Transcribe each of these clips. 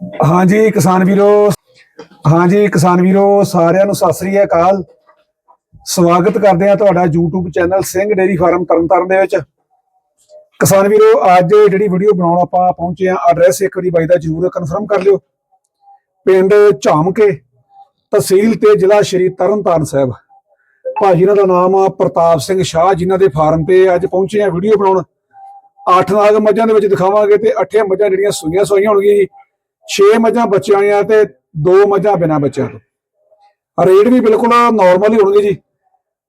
ਹਾਂਜੀ, ਕਿਸਾਨ ਵੀਰੋ। ਹਾਂਜੀ, ਕਿਸਾਨ ਵੀਰੋ, ਸਾਰਿਆਂ ਨੂੰ ਸਤਿ ਸ੍ਰੀ ਅਕਾਲ। ਸਵਾਗਤ ਕਰਦੇ ਆ ਤੁਹਾਡਾ YouTube channel Singh dairy farm Tarn Taran ਦੇ ਵਿੱਚ। ਕਿਸਾਨ ਵੀਰੋ, ਅੱਜ ਜਿਹੜੀ ਵੀਡੀਓ ਬਣਾਉਣ ਆਪਾਂ ਪਹੁੰਚੇ ਆ ਐਡਰੈਸ ਇੱਕ ਵਾਰੀ ਬਾਈ ਦਾ ਜਰੂਰ ਕਨਫਰਮ ਕਰ ਲਿਓ। ਪਿੰਡ ਝਾਮਕੇ, ਤਹਿਸੀਲ ਤੇ ਜ਼ਿਲ੍ਹਾ ਸ਼੍ਰੀ ਤਰਨਤਾਰਨ ਸਾਹਿਬ। ਭਾਜੀ ਇਹਨਾਂ ਦਾ ਨਾਮ ਆ ਪ੍ਰਤਾਪ ਸਿੰਘ ਸ਼ਾਹ, ਜਿਨ੍ਹਾਂ ਦੇ ਫਾਰਮ ਤੇ ਅੱਜ ਪਹੁੰਚੇ ਆ ਵੀਡੀਓ ਬਣਾਉਣ। ਅੱਠ ਨਾਗ ਮੱਝਾਂ ਦੇ ਵਿੱਚ ਦਿਖਾਵਾਂਗੇ ਤੇ ਅੱਠੇ ਮੱਝਾਂ ਜਿਹੜੀਆਂ ਸੂਈਆਂ ਸੋਈਆਂ ਹੋਣਗੀਆਂ ਜੀ। 6 ਮੱਝਾਂ ਬੱਚਿਆਂ ਵਾਲੀਆਂ ਤੇ ਦੋ ਮੱਝਾਂ ਬਿਨਾਂ ਬੱਚਿਆਂ ਤੋਂ। ਰੇਟ ਵੀ ਬਿਲਕੁਲ ਨਾਰਮਲ ਹੀ ਹੋਣਗੇ ਜੀ।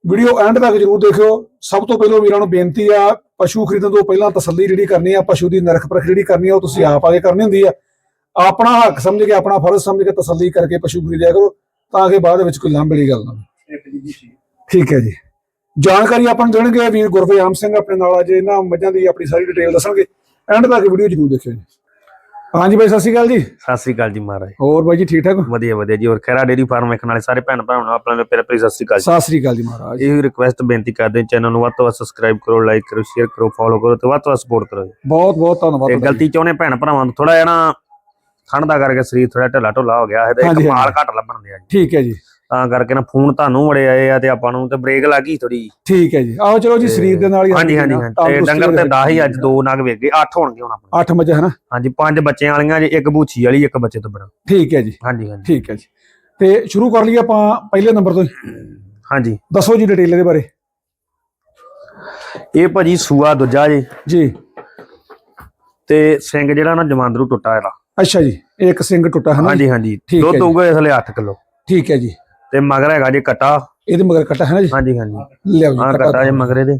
ਵੀਡੀਓ ਐਂਡ ਤੱਕ ਜਰੂਰ ਦੇਖਿਓ। ਸਭ ਤੋਂ ਪਹਿਲਾਂ ਵੀਰਾਂ ਨੂੰ ਬੇਨਤੀ ਆ ਪਸ਼ੂ ਖਰੀਦਣ ਤੋਂ ਪਹਿਲਾਂ ਤਸੱਲੀ ਜਿਹੜੀ ਕਰਨੀ ਆ ਪਸ਼ੂ ਦੀ ਨਰਖ ਪਰਖ ਜਿਹੜੀ ਕਰਨੀ ਆ ਉਹ ਤੁਸੀਂ ਆਪ ਆਗੇ ਕਰਨੀ ਹੁੰਦੀ ਆ। ਆਪਣਾ ਹੱਕ ਸਮਝ ਕੇ ਆਪਣਾ ਫਰਜ਼ ਸਮਝ ਕੇ ਤਸੱਲੀ ਕਰਕੇ ਪਸ਼ੂ ਖਰੀਦਿਆ ਕਰੋ ਤਾਂ ਕਿ ਬਾਅਦ ਵਿੱਚ ਕੋਈ ਲਾਂਭੜੀ ਗੱਲ ਨਾ। ਠੀਕ ਹੈ ਜੀ। ਜਾਣਕਾਰੀ ਆਪਾਂ ਨੂੰ ਦੇਣਗੇ ਵੀਰ ਗੁਰਵਿਆਮ ਸਿੰਘ ਆਪਣੇ ਨਾਲ ਅੱਜ ਇਹਨਾਂ ਮੱਝਾਂ ਦੀ ਆਪਣੀ ਸਾਰੀ ਡਿਟੇਲ ਦੱਸਣਗੇ। ਐਂਡ ਤੱਕ ਵੀਡੀਓ ਜਰੂਰ ਦੇਖਿਓ ਜੀ। ਹਾਂਜੀ ਬਾਈ ਸਤਿ ਸ਼੍ਰੀ ਅਕਾਲ ਜੀ। ਸਤਿ ਸ੍ਰੀ ਅਕਾਲ ਜੀ ਮਹਾਰਾਜ। ਹੋਰ ਬਾਈ ਜੀ ਠੀਕ ਠਾਕ? ਵਧੀਆ ਵਧੀਆ ਜੀ। ਔਰ ਖੈਰਾ ਡੇਰੀ ਫਾਰਮ ਵੇਖਣ ਵਾਲੇ ਸਾਰੇ ਭੈਣ ਭਰਾਵਾਂ ਨੂੰ ਆਪਣਾ ਪਿਆਰ ਭਰੀ ਸਤਿ ਸ੍ਰੀ ਅਕਾਲ ਜੀ। ਸਤਿ ਸ੍ਰੀ ਅਕਾਲ ਜੀ ਮਹਾਰਾਜ। ਇਹ ਰਿਕੁਐਸਟ ਬੇਨਤੀ ਕਰਦੇ ਚੈਨਲ ਨੂੰ ਵੱਧ ਤੋਂ ਵੱਧ ਸਬਸਕ੍ਰਾਈਬ ਕਰੋ ਲਾਈਕ ਕਰੋ ਸ਼ੇਅਰ ਕਰੋ ਫੋਲੋ ਕਰੋ ਤੇ ਵੱਧ ਤੋਂ ਵੱਧ ਸਪੋਰਟ ਕਰੋ। ਬਹੁਤ ਬਹੁਤ ਧੰਨਵਾਦ ਤੇ ਗਲਤੀ ਚਾਹੁੰਦੇ ਭੈਣ ਭਰਾਵਾਂ ਨੂੰ ਥੋੜਾ ਜਿਹਾ ਨਾ ਠੰਡ ਦਾ ਕਰਕੇ ਸਰੀਰ ਥੋੜਾ ਢਿੱਲਾ ਢੁੱਲਾ ਹੋ ਗਿਆ ਹੈ ਤੇ ਇੱਕ ਮਾਲ। ਘੱਟ ਲੱਭਣ ਦਿਆ ਜੀ। ਠੀਕ ਹੈ ਜੀ। ਤਾਂ ਕਰਕੇ ਨਾ ਫੋਨ ਤੁਹਾਨੂੰ ਬੜੇ ਆਏ ਆ ਤੇ ਆਪਾਂ ਨੂੰ ਤੇ ਬ੍ਰੇਕ ਲੱਗ ਗਈ ਥੋੜੀ ਠੀਕ ਹੈ ਜੀ। ਆਓ ਚਲੋ ਜੀ ਸਰੀਰ ਦੇ ਨਾਲ ਹੀ ਹਾਂਜੀ ਹਾਂਜੀ ਹਾਂਜੀ। ਤੇ ਡੰਗਰ ਤੇ 10 ਹੀ ਅੱਜ ਦੋ ਨਗ ਵੇਖ ਗਏ 8 ਹੋਣਗੇ ਹੁਣ ਆਪਣੇ। ਅੱਠ ਮੱਝਾਂ ਹੈ ਨਾ ਹਾਂਜੀ ਪੰਜ ਬੱਚਿਆਂ ਵਾਲੀਆਂ ਜੇ ਇੱਕ ਬੂਛੀ ਵਾਲੀ ਇੱਕ ਬੱਚੇ ਤੋਂ ਬਣਾ ਠੀਕ ਹੈ ਜੀ। ਹਾਂਜੀ ਹਾਂਜੀ। ਠੀਕ ਹੈ ਜੀ। ਤੇ ਸ਼ੁਰੂ ਕਰ ਲਈਏ ਆਪਾਂ ਪਹਿਲੇ ਨੰਬਰ ਤੋਂ ਹੀ। ਹਾਂਜੀ। ਦੱਸੋ ਜੀ ਡਿਟੇਲ ਇਹਦੇ ਬਾਰੇ। ਇਹ ਭਾਜੀ ਸੂਆ ਦੂਜਾ ਜੀ। ਜੀ। ਤੇ ਸਿੰਘ ਜਿਹੜਾ ਨਾ ਜਮਾਂਦਰੂ ਟੁੱਟਾ ਇਹਦਾ। ਅੱਛਾ ਜੀ ਇੱਕ ਸਿੰਘ ਟੁੱਟਾ ਹੈ ਨਾ ਹਾਂਜੀ ਹਾਂਜੀ। ਠੀਕ ਹੈ ਦੁੱਧ ਜੀ। ਹੋਊਗਾ ਇਸ ਲਈ 8 ਕਿਲੋ। ਠੀਕ ਹੈ ਜੀ। ਤੇ ਮਗਰ ਹੈਗਾ ਜੀ ਕਟਾ। ਇਹਦੇ ਮਗਰ ਕੱਟਾ ਹੈ ਨਾ ਜੀ? ਹਾਂਜੀ ਹਾਂਜੀ। ਲਿਆਓ ਜੀ ਹਾਂ ਕੱਟਾ ਕਟਾ ਜੇ ਮਗਰੇ ਦੇ।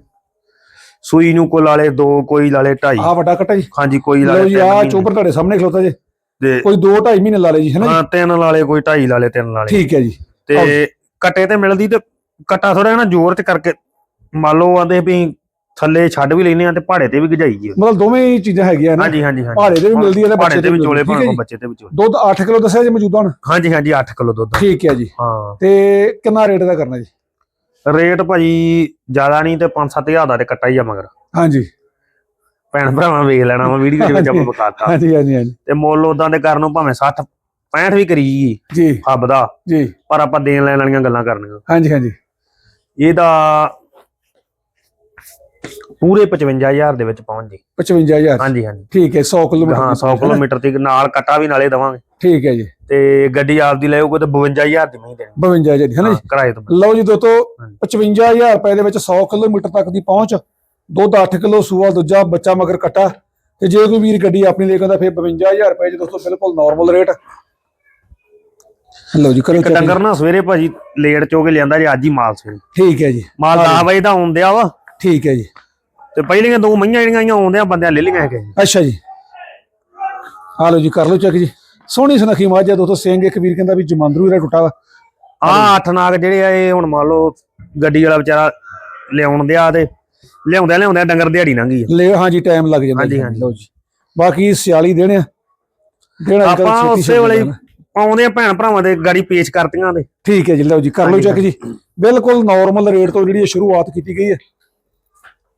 ਸੂਈ ਨੂੰ ਕੋਲ ਵਾਲੇ ਦੋ ਕੋਈ ਲਾਲੇ ਢਾਈ। ਆ ਵੱਡਾ ਕੱਟਾ ਜੀ। ਹਾਂਜੀ ਕੋਈ ਲਓ ਲਾਲੇ ਜੀ ਤਿੰਨ ਆ। ਚੋਪਰ ਤੁਹਾਡੇ ਸਾਹਮਣੇ ਖਲੋਤਾ ਜੀ। ਤੇ ਕੋਈ 2 2.5 ਮਹੀਨੇ ਲਾ ਲਏ ਜੀ ਹੈ ਨਾ ਜੀ? ਹਾਂ ਤਿੰਨ ਲਾਲੇ ਕੋਈ ਢਾਈ ਲਾਲੇ ਤਿੰਨ ਲਾਲੇ ਠੀਕ ਹੈ ਜੀ। ਤੇ ਕਟੇ ਤੇ ਮਿਲਦੀ ਤੇ ਕਟਾ ਥੋੜਾ ਨਾ ਜ਼ੋਰ ਚ ਕਰਕੇ। ਮੰਨ ਲਓ ਆਂਦੇ ਵੀ ਥੱਲੇ ਛੱਡ ਵੀ ਲੈਨੇ ਆ ਤੇ ਪਹਾੜੇ ਤੇ ਵੀ ਗਜਾਈ ਜੀ। ਮਤਲਬ ਦੋਵੇਂ ਹੀ ਚੀਜ਼ਾਂ ਹੈਗੀਆਂ ਨਾ। ਹਾਂਜੀ ਹਾਂਜੀ ਹਾਂਜੀ। ਪਹਾੜੇ ਤੇ ਵੀ ਮਿਲਦੀ ਹੈ ਤੇ ਪਹਾੜੇ ਬੱਚੇ ਤੇ ਵੀ ਚੋਲੇ ਭਾਵੇਂ। ਬੱਚੇ ਤੇ ਵੀ ਚੋਲੇ। ਦੁੱਧ 8 ਕਿਲੋ ਦੱਸਿਆ ਜੀ ਮੌਜੂਦਾ ਹੁਣ? ਹਾਂਜੀ ਹਾਂਜੀ 8 ਕਿਲੋ ਦੁੱਧ ਠੀਕ ਹੈ ਜੀ। ਹਾਂ। ਤੇ ਕਿੰਨਾ ਰੇਟ ਦਾ ਕਰਨਾ ਜੀ? ਰੇਟ ਭਾਜੀ ਜ਼ਿਆਦਾ ਨਹੀਂ ਤੇ 5-7000 ਦਾ ਤੇ ਕੱਟਾ ਹੀ ਆ ਮਗਰ। ਹਾਂਜੀ। ਭੈਣ ਭਰਾਵਾਂ ਵੇਖ ਲੈਣਾ ਵਾ ਵੀਡੀਓ ਦੇ ਵਿੱਚ ਆਪਾਂ ਬਕਾਤਾ ਹਾਂਜੀ ਹਾਂਜੀ ਹਾਂਜੀ। ਤੇ ਮੁੱਲ ਉਦਾਂ ਦੇ ਕਰਨ ਨੂੰ ਭਾਵੇਂ 60 65 ਵੀ ਕਰੀ ਜੀ। ਜੀ। ਹੱਬ ਦਾ। ਜੀ। ਪਰ ਆਪਾਂ ਦੇਣ ਲੈਣ ਵਾਲੀਆਂ ਗੱਲਾਂ ਕਰਨੀਆਂ। ਹਾਂਜੀ ਹਾਂਜੀ। ਇਹਦਾ ਪੂਰੇ 55000 ਦੇ ਵਿੱਚ ਪਹੁੰਚ ਜੀ। 55000 ਹਾਂਜੀ ਹਾਂਜੀ। ਠੀਕ ਹੈ 100 ਕਿਲੋਮੀਟਰ ਹਾਂ 100 ਕਿਲੋਮੀਟਰ ਤੱਕ ਨਾਲ ਕੱਟਾ ਵੀ ਨਾਲੇ ਦਵਾਂਗੇ। ਠੀਕ ਹੈ ਜੀ। ਤੇ ਗੱਡੀ ਆਪਦੀ ਲੈਓਗੇ ਤਾਂ 52000 ਦੀ ਮਹੀਂ ਦੇਣੀ। 52000 ਜੀ ਹੈ ਨਾ ਹਾਂ, ਕਿਰਾਏ ਤੋਂ ਜੀ ਲਓ ਜੀ ਦੋਸਤੋ ਹਾਂਜੀ। 55000 ਰੁਪਏ ਦੇ ਵਿੱਚ 100 ਕਿਲੋਮੀਟਰ ਤੱਕ ਦੀ ਪਹੁੰਚ। ਦੁੱਧ 8 ਕਿਲੋ ਸੂਆ ਦੂਜਾ ਬੱਚਾ ਮਗਰ ਕੱਟਾ। ਤੇ ਜੇ ਕੋਈ ਵੀਰ ਗੱਡੀ ਆਪਣੀ ਲੈ ਕੇ ਆਉਂਦਾ ਫਿਰ 52000 ਰੁਪਏ ਜੀ ਦੋਸਤੋ ਬਿਲਕੁਲ ਨਾਰਮਲ ਰੇਟ ਲਓ ਜੀ ਕਰੋ ਇੱਕ check ਡੰਗਰ ਨਾ ਸਵੇਰੇ ਭਾਜੀ ਲੇਟ ਚੋ ਕੇ ਲਿਆਂਦਾ ਜੀ ਅੱਜ ਹੀ ਮਾਲ ਸਵੇਰੇ। ਠੀਕ ਹੈ ਜੀ। ਮਾਲ 10 ਵਜੇ ਦਾ ਆਉਂਦਿਆ ਵਾ। ਠੀਕ ਹੈ ਜੀ। ਤੇ ਪਹਿਲੀਆਂ ਦੋ ਮਈਆਂ ਜਿਹੜੀਆਂ ਆਈਆਂ ਆਉਂਦਿਆਂ ਬੰਦਿਆਂ ਲੈ ਲਈਆਂ ਹੈਗੇ ਅੱਛਾ ਜੀ। ਆ ਲਓ ਜੀ ਕਰ ਲਓ ਚੈੱਕ ਜੀ। ਸੋਹਣੀ ਸੁਨੱਖੀ ਮੱਝ ਆ ਦੋਸਤੋ ਸਿੰਘ ਇੱਕ ਵੀਰ ਕਹਿੰਦਾ ਵੀ ਜਮਾਂਦਰੂ ਇਹਦਾ ਟੁੱਟਾ ਵਾ। ਆ ਅੱਠ ਨਾਗ ਜਿਹੜੇ ਆ ਇਹ ਹੁਣ ਮੰਨ ਲਓ ਗੱਡੀ ਵਾਲਾ ਵਿਚਾਰਾ ਲਿਆਉਣ ਦਿਆ ਤੇ ਲਿਆਉਂਦਿਆਂ ਲਿਆਉਂਦਿਆਂ ਡੰਗਰ ਦਿਹਾੜੀ ਲੰਘੀ ਆ। ਲੈ ਹਾਂਜੀ ਟਾਈਮ ਲੱਗ ਜਾਂਦਾ ਹਾਂਜੀ, ਜੀ, ਹਾਂਜੀ। ਲਓ ਜੀ। ਬਾਕੀ ਸਿਆਲੀ ਦੇਣੇ ਆ। ਦੇਣਾ ਆਪਾਂ ਉਸੇ ਵੇਲੇ ਹੀ ਆਉਂਦੇ ਆ ਭੈਣ ਭਰਾਵਾਂ ਦੇ ਗਾੜੀ ਪੇਸ਼ ਕਰਤੀਆਂ ਤੇ। ਠੀਕ ਹੈ ਜੀ ਲਓ ਜੀ ਕਰ ਲਓ ਚੈੱਕ ਜੀ। ਬਿਲਕੁਲ ਨਾਰਮਲ ਰੇਟ ਤੋਂ ਜਿਹੜੀ ਇਹ ਸ਼ੁਰੂਆਤ ਕੀਤੀ ਗਈ ਹੈ।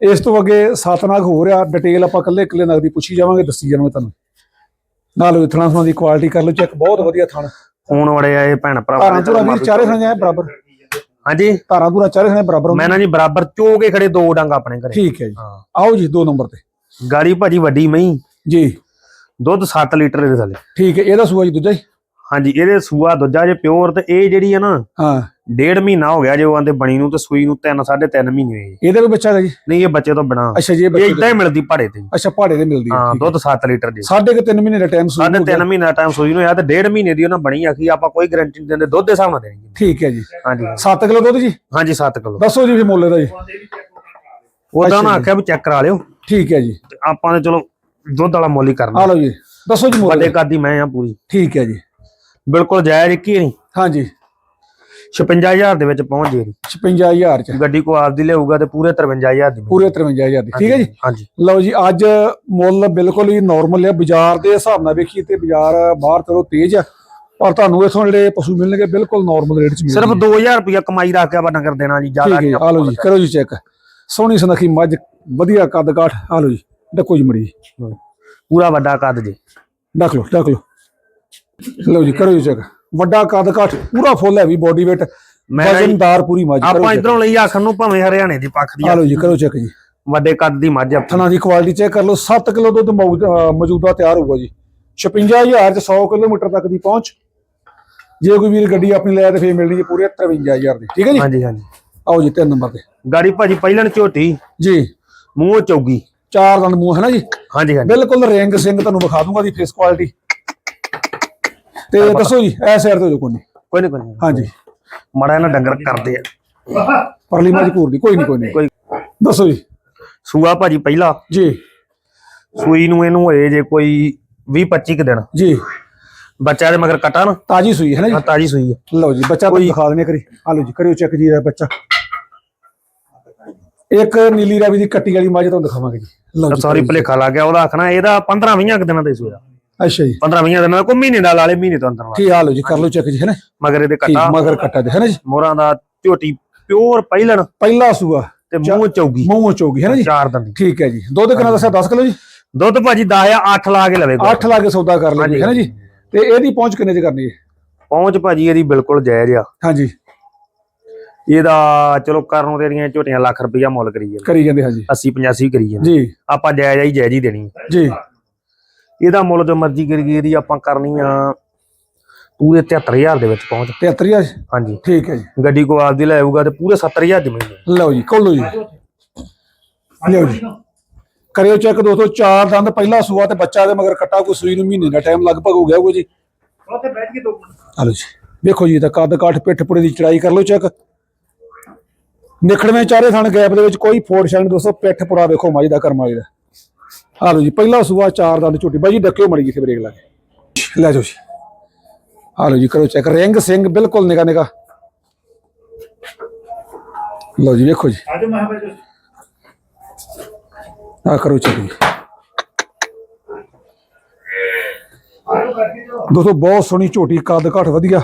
ਇਸ ਤੋਂ ਅੱਗੇ ਸੱਤ ਨਗ ਹੋ ਰਿਹਾ ਡਿਟੇਲ ਆਪਾਂ ਕੱਲੇ ਕੱਲੇ ਨਗ ਦੀ ਪੁੱਛੀ ਜਾਵਾਂਗੇ ਦੱਸੀ ਜਾਵਾਂਗੇ ਤੁਹਾਨੂੰ। ਨਾਲ ਥਣਾ ਥਣਾ ਦੀ ਕੁਆਲਿਟੀ ਕਰ ਲਓ ਚੈੱਕ ਬਹੁਤ ਵਧੀਆ ਥਣ ਫੋਨ ਵੜੇ ਆਏ ਭੈਣ ਭਰਾਵਾਂ ਧਾਰਾਂ ਧੁਰਾ ਵੀਰ ਚਾਰੇ ਜਾਏ ਬਰਾਬਰ? ਹਾਂਜੀ? ਧਾਰਾਂ ਧੁਰਾ ਚਾਰੇ ਥਾਂ ਬਰਾਬਰ ਮੈਂ ਨਾ ਜੀ ਬਰਾਬਰ ਚੋ ਕੇ ਖੜੇ ਦੋ ਡੰਗ ਆਪਣੇ ਘਰੇ। ਠੀਕ ਹੈ ਜੀ। ਹਾਂ। ਆਓ ਜੀ ਦੋ ਨੰਬਰ ਤੇ। ਗਾੜੀ ਭਾਜੀ ਵੱਡੀ ਮਹੀਂ। ਜੀ। ਦੁੱਧ 7 ਲੀਟਰ ਦੇ ਥੱਲੇ। ਠੀਕ ਹੈ ਇਹਦਾ ਸੂਆ ਜੀ ਦੂਜਾ ਜੀ? ਹਾਂਜੀ ਇਹਦੇ ਸੂਆ ਦੂਜਾ ਜੇ ਪਿਓਰ ਤੇ ਇਹ ਜਿਹੜੀ ਆ ਨਾ ਹਾਂ। ਡੇਢ ਮਹੀਨਾ ਹੋ ਗਿਆ ਜੇ ਉਹ ਆਂਦੇ ਬਣੀ ਨੂੰ ਤੇ ਸੂਈ ਨੂੰ 3 3.5 ਮਹੀਨੇ ਹੋਏ। ਇਹਦਾ ਵੀ ਬੱਚਾ ਹੈਗਾ ਜੀ? ਨਹੀਂ ਇਹ ਬੱਚੇ ਤੋਂ ਬਣਾ ਅੱਛਾ ਜੀ ਇਹ ਬੱਚੇ ਇਦਾਂ ਹੀ ਮਿਲਦੀ ਭਾੜੇ ਤੇ। ਅੱਛਾ ਪਹਾੜੇ ਦੇ ਮਿਲਦੀ ਹੈ ਹਾਂ ਹੈ। ਦੁੱਧ 7 ਲੀਟਰ ਦੀ। ਸਾਢੇ ਕੁ ਤਿੰਨ ਮਹੀਨੇ ਦਾ ਟਾਈਮ ਸਾਢੇ 3 ਮਹੀਨਾ ਟਾਈਮ ਸੂਈ ਨੂੰ ਆ ਤੇ ਡੇਢ ਮਹੀਨੇ ਦੀ ਉਹਨਾਂ ਬਣੀ ਆਖੀ ਆਪਾਂ ਕੋਈ ਗਾਰੰਟੀ ਨਹੀਂ ਦਿੰਦੇ ਦੁੱਧ ਦੇ ਹਿਸਾਬ ਨਾਲ ਦੇਣੀ। ਠੀਕ ਹੈ ਜੀ। ਹਾਂਜੀ। 7 ਕਿਲੋ ਦੁੱਧ ਜੀ? ਹਾਂਜੀ 7 ਕਿਲੋ। ਦੱਸੋ ਜੀ ਫਿਰ ਮੁੱਲ ਦਾ ਜੀ। ਉਦਾਂ ਨਾ ਆਖਿਆ ਵੀ ਚੈੱਕ ਕਰਾ ਲਿਓ। ਠੀਕ ਹੈ ਜੀ। ਤੇ ਆਪਾਂ ਨੇ ਚਲੋ ਦੁੱਧ ਵਾਲਾ ਮੁੱਲ ਹੀ ਕਰਨਾ। ਆ ਲਓ ਜੀ। ਦੱਸੋ ਜੀ ਮੁੱਲ। ਵੱਡੇ ਦਾ। ਕਾਦੀ ਮੈਂ ਆ ਪੂਰੀ। ਠੀਕ ਹੈ ਜੀ। ਬਿਲਕੁਲ ਜਾਇਜ਼ ਇੱਕ ਹੀ ਨਹੀਂ ਹਾਂਜੀ। 56000 ਦੇ ਵਿੱਚ ਪਹੁੰਚ ਜੇ 55000 ਚ। ਗੱਡੀ ਕੋ ਆਪਦੀ ਲਿਆਊਗਾ ਤੇ ਪੂਰੇ 53000 ਦੀ ਪੂਰੇ 53000 ਦੀ। ਠੀਕ ਹੈ ਜੀ? ਹਾਂਜੀ ਲਓ ਜੀ ਅੱਜ ਮੁੱਲ ਬਿਲਕੁਲ ਹੀ ਨਾਰਮਲ ਹੈ। ਬਾਜ਼ਾਰ ਦੇ ਹਿਸਾਬ ਨਾਲ ਵੇਖੀਏ ਤੇ ਬਾਜ਼ਾਰ ਬਾਹਰ ਚਲੋ ਤੇਜ਼ ਆ ਪਰ ਤੁਹਾਨੂੰ ਇਥੋਂ ਜਿਹੜੇ ਪਸ਼ੂ ਮਿਲਣਗੇ ਬਿਲਕੁਲ ਨਾਰਮਲ ਰੇਟ 'ਚ ਮਿਲਣਗੇ। ਸਿਰਫ 2000 ਰੁਪਇਆ ਕਮਾਈ ਰੱਖ ਕੇ ਆਪਾਂ ਨਗਰ ਦੇਣਾ ਜੀ ਜ਼ਿਆਦਾ ਹੈ ਜੀ, ਆ ਲਓ ਜੀ ਕਰੋ ਜੀ ਚੈੱਕ ਸੋਹਣੀ ਸੁਨੱਖੀ ਮੱਝ ਵਧੀਆ ਕੱਦ ਕਾਠ ਆ ਲਓ ਜੀ ਡੱਕੋ ਜੀ ਮੜੀ ਪੂਰਾ ਵੱਡਾ ਕੱਦ ਜੀ। ਡੱਕ ਲਓ ਡੱਕ ਲਓ। ਲਓ ਜੀ ਕਰੋ ਜੀ ਚੈੱਕ ਵੱਡਾ ਕੱਦ ਕਾਠ ਪੂਰਾ ਫੁੱਲ ਹੈ ਵੀ ਬੋਡੀ weight ਵਜ਼ਨਦਾਰ ਪੂਰੀ ਮੱਝ ਆਪਾਂ। ਇਧਰੋਂ ਲਈ ਆਖਣ ਨੂੰ ਭਾਵੇਂ ਹਰਿਆਣੇ ਦੀ ਪੱਖ ਦੀ ਆ। ਲਓ ਜੀ ਕਰੋ ਚੈੱਕ ਜੀ। ਵੱਡੇ ਕੱਦ ਦੀ ਮੱਝ ਆ। ਥਣਾ ਦੀ ਕੁਆਲਿਟੀ ਚੈੱਕ ਕਰ ਲਓ 7 ਕਿਲੋ ਦੁੱਧ ਮੌਜੂਦਾ ਤਿਆਰ ਹੋਊਗਾ ਜੀ। 56000 ਚ 100 ਕਿਲੋਮੀਟਰ ਤੱਕ ਦੀ ਪਹੁੰਚ। ਜੇ ਕੋਈ ਵੀਰ ਗੱਡੀ ਆਪਣੀ ਲੈ ਤੇ ਫੇਰ ਮਿਲਣੀ ਜੀ ਪੂਰੇ 53000 ਦੀ ਠੀਕ ਹੈ ਜੀ? ਹਾਂਜੀ ਹਾਂਜੀ। ਆਓ ਜੀ ਤਿੰਨ ਨੰਬਰ ਤੇ। ਗਾੜੀ ਭਾਜੀ ਪਹਿਲਣ ਝੋਟੀ। ਜੀ। ਮੂੰਹ ਚੌਗੀ। ਚਾਰ ਦੰਦ ਮੂੰਹ ਹੈ ਨਾ ਜੀ? ਹਾਂਜੀ ਹਾਂਜੀ। ਬਿਲਕੁਲ ਰਿੰਗ ਸਿੰਘ ਤੁਹਾਨੂੰ ਵਿਖਾ ਦੂੰਗਾ ਦੀ ਫੇਸ ਕੁਆਲਿਟੀ ਤੇ ਦੱਸੋ ਜੀ ਐ ਸਾਈਡ ਤੋਂ ਜੋ ਕੋਈ ਨਹੀਂ। ਕੋਈ ਨਹੀਂ ਕੋਈ ਨਹੀਂ। ਹਾਂਜੀ। ਮੜਾ ਇਹਨਾਂ ਡੰਗਰ ਕਰਦੇ ਆ। ਪਰਲੀ ਮਾਝ ਘੂਰ ਦੀ ਕੋਈ ਨਹੀਂ ਕੋਈ ਨਹੀਂ। ਕੋਈ ਦੱਸੋ ਜੀ। ਸੂਆ ਭਾਜੀ ਪਹਿਲਾ। ਜੀ। ਸੂਈ ਨੂੰ ਇਹਨੂੰ ਹੋਏ ਜੇ ਕੋਈ 20 25 ਕੁ ਦਿਨ। ਜੀ। ਬੱਚਾ ਦੇ ਮਗਰ ਕਟਾ ਨਾ। ਤਾਜੀ ਸੂਈ ਹੈ ਨਾ ਜੀ? ਤਾਜੀ ਸੂਈ ਆ ਲਓ ਜੀ ਬੱਚਾ ਤੁਹਾਨੂੰ ਦਿਖਾ ਦਿੰਦੇ ਕਰੀ। ਆ ਲਓ ਜੀ ਕਰਿਓ ਚੈੱਕ ਜੀ ਇਹ ਬੱਚਾ। ਇੱਕ ਨੀਲੀ ਰਾਵੀ ਦੀ ਕੱਟੀ ਵਾਲੀ ਮੱਝ ਤੁਹਾਨੂੰ ਦਿਖਾਵਾਂਗੇ ਜੀ। ਲਓ ਜੀ ਸੌਰੀ ਭਲੇਖਾ ਲੱਗ ਗਿਆ ਉਹਦਾ ਆਖਣਾ ਇਹਦਾ 15 20 ਕੁ ਦਿਨਾਂ ਦਾ ਹੀ ਸੂਆ। ਅੱਛਾ ਜੀ। 15 20 ਦਿਨਾਂ ਦਾ ਕੋਈ ਮਹੀਨੇ ਦਾ ਲਾਲੇ ਮਹੀਨੇ ਤੋਂ ਅੰਦਰ ਵਾ ਠੀਕ ਆ ਲਓ ਜੀ? ਕਰ ਲਓ ਚੈੱਕ ਜੀ ਹੈ ਨਾ? ਮਗਰ ਇਹਦੇ ਠੀਕ ਕਟਾ। ਮਗਰ ਕੱਟਾ ਦੇ ਹੈ ਜੀ? ਮੋਹਰਾਂ ਦਾ ਝੋਟੀ ਪਿਓਰ ਪਹਿਲਣ। ਪਹਿਲਾ ਸੂਆ। ਤੇ ਮੂੰਹ ਚੌਗੀ। ਮੂੰਹ ਚੋਗੀ ਹੈ ਨਾ ਜੀ? ਚਾਰ ਦਿਨ ਦੀ। ਠੀਕ ਹੈ ਜੀ। ਦੁੱਧ ਕਿੰਨਾ ਦੱਸਿਆ? 10 ਕਿਲੋ ਜੀ? ਦੁੱਧ ਭਾਜੀ 10 ਆ 8 ਲਾ ਕੇ ਲਵੇ। 8 ਲਾ ਕੇ ਸੌਦਾ ਕਰ ਲਓ ਜੀ ਹੈ ਨਾ ਜੀ? ਤੇ ਇਹਦੀ ਪਹੁੰਚ ਕਿੰਨੇ ਚ ਕਰਨੀ ਹੈ? ਪਹੁੰਚ ਭਾਜੀ ਇਹਦੀ ਬਿਲਕੁਲ ਜਾਇਜ਼ ਆ। ਹਾਂਜੀ। ਇਹਦਾ ਚਲੋ ਕਰਨ ਤੇਰੀਆਂ ਝੋਟੀਆਂ ਲੱਖ ਰੁਪਈਆ ਮੁੱਲ ਕਰੀ ਜਾਂਦੇ। ਕਰੀ ਜਾਂਦੇ ਹਾਂਜੀ। 80 85 ਕਰੀ ਜਾਂਦੇ। ਜੀ। ਆਪਾਂ ਜਾਇਜ਼ ਹੀ ਜਾਇਜ਼ ਹੀ ਦੇਣੀ। ਆ। ਜੀ। ਇਹਦਾ ਮੁੱਲ ਜੋ ਮਰਜ਼ੀ ਕਰੀਏ ਇਹਦੀ ਆਪਾਂ ਕਰਨੀ ਆ ਪੂਰੇ 73000 ਦੇ ਵਿੱਚ ਪਹੁੰਚ। 73000 ਹਾਂਜੀ। ਠੀਕ ਹੈ ਜੀ। ਗੱਡੀ ਕੋ ਆਪਦੀ ਲੈ ਆਊਗਾ ਤੇ ਪੂਰੇ 70000 ਦੀ ਮਿਲਣੀ ਲਓ ਜੀ ਕੋਲੋ ਜੀ। ਲਓ ਜੀ। ਕਰਿਓ ਚੈੱਕ ਦੋਸਤੋ ਚਾਰ ਦੰਦ ਪਹਿਲਾ ਸੂਆ ਤੇ ਬੱਚਾ ਦੇ ਮਗਰ ਕੱਟਾ ਕੋਈ ਸੂਈ ਨੂੰ ਮਹੀਨੇ ਦਾ ਟਾਈਮ ਲਗਭਗ ਹੋ ਗਿਆ ਹੋਊਗਾ ਜੀ। ਉੱਥੇ ਬੈਠ ਕੇ ਦੋ ਹਲੋ ਜੀ ਵੇਖੋ ਜੀ ਤਾਂ ਕੱਦ ਕਾਠ ਪਿੱਠ ਪੁੜੇ ਦੀ ਚੜਾਈ ਕਰ ਲਓ ਚੈੱਕ। ਨਿਖੜਵੇਂ ਚਾਰੇ ਥਣ ਗੈਪ ਦੇ ਵਿੱਚ ਕੋਈ ਫੋੜ ਸ਼ੈਂਡ ਦੋਸਤੋ ਪਿੱਠ ਪੁੜਾ ਵੇਖੋ ਮਾਈ ਦਾ ਕਰਮ ਵਾਲੀ ਦਾ ਹਲੋ ਜੀ ਪਹਿਲਾ ਸੂਆ ਚਾਰ ਦੰਦ ਝੋਟੀ। ਬਾਈ ਜੀ ਡੱਕਿਓ ਮੜੀ ਜਿੱਥੇ ਬ੍ਰੇਕ ਲਾ ਕੇ। ਲੈ ਜਾਓ ਜੀ। ਹਲੋ ਜੀ ਕਰੋ ਚੈੱਕ। ਰਿੰਗ ਸਿੰਘ ਬਿਲਕੁਲ ਨਿਗਾ ਨਿਗਾ ਲਓ ਜੀ ਵੇਖੋ ਜੀ। ਆ ਕਰੋ ਚੈੱਕ ਜੀ। ਦੋਸਤੋ ਬਹੁਤ ਸੋਹਣੀ ਝੋਟੀ ਕੱਦ ਘੱਟ ਵਧੀਆ।